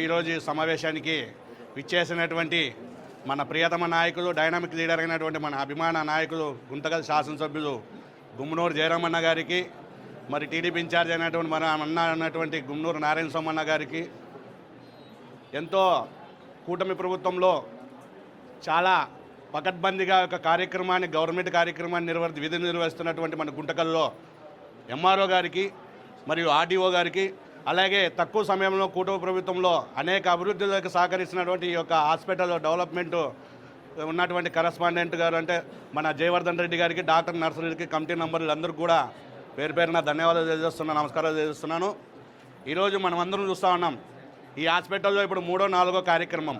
ఈరోజు సమావేశానికి విచ్చేసినటువంటి మన ప్రియతమ నాయకులు డైనామిక్ లీడర్ అయినటువంటి మన అభిమాన నాయకులు గుంతకల్ శాసనసభ్యులు గుమ్మనూరు జయరామన్న గారికి మరి టీడీపీ ఇన్ఛార్జ్ అయినటువంటి మన అన్న అన్నటువంటి గుమ్నూరు నారాయణ సోమన్న గారికి ఎంతో కూటమి ప్రభుత్వంలో చాలా పకడ్బందీగా ఒక కార్యక్రమాన్ని గవర్నమెంట్ కార్యక్రమాన్ని నిర్వర్తి విధి నిర్వహిస్తున్నటువంటి మన గుంటకల్లో ఎంఆర్ఓ గారికి మరియు ఆర్డీఓ గారికి అలాగే తక్కువ సమయంలో కూటమి ప్రభుత్వంలో అనేక అభివృద్ధిలోకి సహకరిస్తున్నటువంటి ఈ యొక్క హాస్పిటల్ డెవలప్మెంట్ ఉన్నటువంటి కరస్పాండెంట్ గారు అంటే మన జయవర్ధన్ రెడ్డి గారికి డాక్టర్ నర్సరీకి కమిటీ నంబర్లు అందరూ కూడా పేరు పేరున ధన్యవాదాలు తెలియజేస్తున్నాను నమస్కారాలు తెలియజేస్తున్నాను. ఈరోజు మనం అందరం చూస్తూ ఉన్నాం ఈ హాస్పిటల్లో ఇప్పుడు మూడో నాలుగో కార్యక్రమం.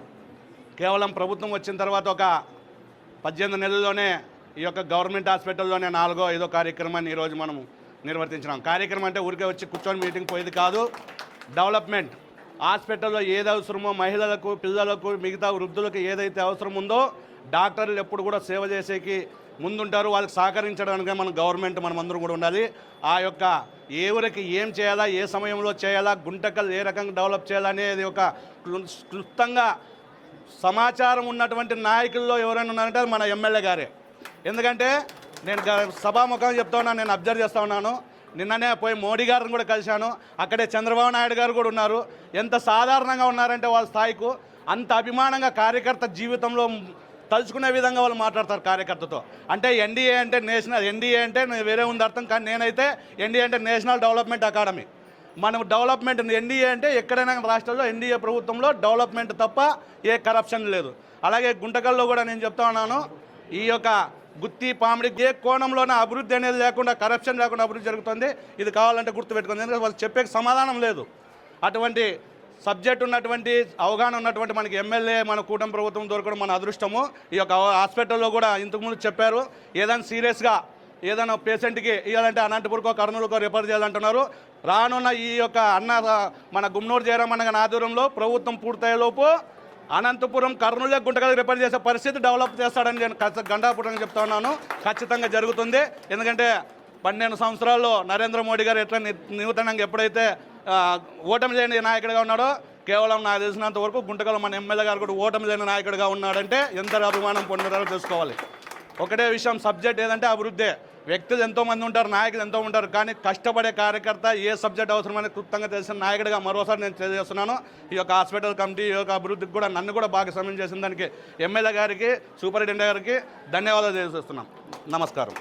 కేవలం ప్రభుత్వం వచ్చిన తర్వాత ఒక పద్దెనిమిది నెలల్లోనే ఈ యొక్క గవర్నమెంట్ హాస్పిటల్లోనే నాలుగో ఐదో కార్యక్రమాన్ని ఈరోజు మనము నిర్వర్తించినాం. కార్యక్రమం అంటే ఊరికే వచ్చి కూర్చొని మీటింగ్ పోయేది కాదు. డెవలప్మెంట్. హాస్పిటల్లో ఏది అవసరమో మహిళలకు పిల్లలకు మిగతా వృద్ధులకు ఏదైతే అవసరం ఉందో డాక్టర్లు ఎప్పుడు కూడా సేవ చేసేకి ముందుంటారు. వాళ్ళకి సహకరించడానికి మన గవర్నమెంట్ మనం అందరం కూడా ఉండాలి. ఆ యొక్క ఏ ఊరికి ఏం చేయాలా ఏ సమయంలో చేయాలా గుంటకలు ఏ రకంగా డెవలప్ చేయాలనేది ఒక క్లు- క్లుప్తంగా సమాచారం ఉన్నటువంటి నాయకుల్లో ఎవరైనా ఉన్నారంటే మన ఎమ్మెల్యే గారే. ఎందుకంటే నేను గ- చెప్తా ఉన్నాను నేను అబ్జర్వ్ చేస్తూ ఉన్నాను. నిన్ననే పోయి మోడీ గారిని కూడా కలిశాను. అక్కడే చంద్రబాబు నాయుడు గారు కూడా ఉన్నారు. ఎంత సాధారణంగా ఉన్నారంటే వాళ్ళ స్థాయికు అంత అభిమానంగా కార్యకర్త జీవితంలో తలుచుకునే విధంగా వాళ్ళు మాట్లాడతారు కార్యకర్తతో. అంటే ఎన్డీఏ అంటే నేషనల్ ఎన్డీఏ అంటే వేరే ఉంది అర్థం కానీ నేనైతే ఎన్డీఏ అంటే నేషనల్ డెవలప్మెంట్ అకాడమీ. మనం డెవలప్మెంట్ ఎన్డీఏ అంటే ఎక్కడైనా రాష్ట్రంలో ఎన్డీఏ ప్రభుత్వంలో డెవలప్మెంట్ తప్ప ఏ కరప్షన్ లేదు. అలాగే గుంటకల్లో కూడా నేను చెప్తా ఉన్నాను ఈ యొక్క గుత్తి పామిడి ఏ కోణంలోనే అభివృద్ధి అనేది లేకుండా కరప్షన్ లేకుండా అభివృద్ధి జరుగుతుంది. ఇది కావాలంటే గుర్తుపెట్టుకుంది ఎందుకంటే వాళ్ళు చెప్పే సమాధానం లేదు. అటువంటి సబ్జెక్ట్ ఉన్నటువంటి అవగాహన ఉన్నటువంటి మనకి ఎమ్మెల్యే మన కూటమి ప్రభుత్వం దొరకడం మన అదృష్టము. ఈ యొక్క హాస్పిటల్లో కూడా ఇంతకుముందు చెప్పారు. ఏదైనా సీరియస్గా ఏదైనా పేషెంట్కి ఇవ్వాలంటే అనంతపూర్కో కర్నూలుకో రిఫర్ చేయాలంటున్నారు. రానున్న ఈ యొక్క అన్న మన గుమ్నూరు జయరామన్న ఆధ్వర్యంలో ప్రభుత్వం పూర్తయ్యేలోపు అనంతపురం కర్నూలు గుంటకల్ రిపేర్ చేసే పరిస్థితి డెవలప్ చేస్తాడని నేను ఖచ్చ- గండాపురంగా చెప్తా ఉన్నాను. ఖచ్చితంగా జరుగుతుంది. ఎందుకంటే పన్నెండు సంవత్సరాల్లో నరేంద్ర మోడీ గారు ఎట్లా నూతనంగా ఎప్పుడైతే ఓటమి లేని నాయకుడిగా ఉన్నాడో కేవలం నాకు తెలిసినంత వరకు గుంటకల్ మన ఎమ్మెల్యే గారు కూడా ఓటమి లేని నాయకుడిగా ఉన్నాడంటే ఎంత అభిమానం పొందుతారో తెలుసుకోవాలి. ఒకటే విషయం సబ్జెక్ట్ ఏదంటే అభివృద్ధి. వ్యక్తులు ఎంతోమంది ఉంటారు నాయకులు ఎంతో ఉంటారు కానీ కష్టపడే కార్యకర్త ఏ సబ్జెక్ట్ అవసరమని క్లుప్తంగా తెలిసిన నాయకుడిగా మరోసారి నేను తెలియజేస్తున్నాను. ఈ యొక్క హాస్పిటల్ కమిటీ ఈ యొక్క అభివృద్ధికి కూడా నన్ను కూడా బాగా సమయం చేసిన దానికి. ఎమ్మెల్యే గారికి సూపరింటెండెంట్ గారికి ధన్యవాదాలు తెలియజేస్తున్నాం. నమస్కారం.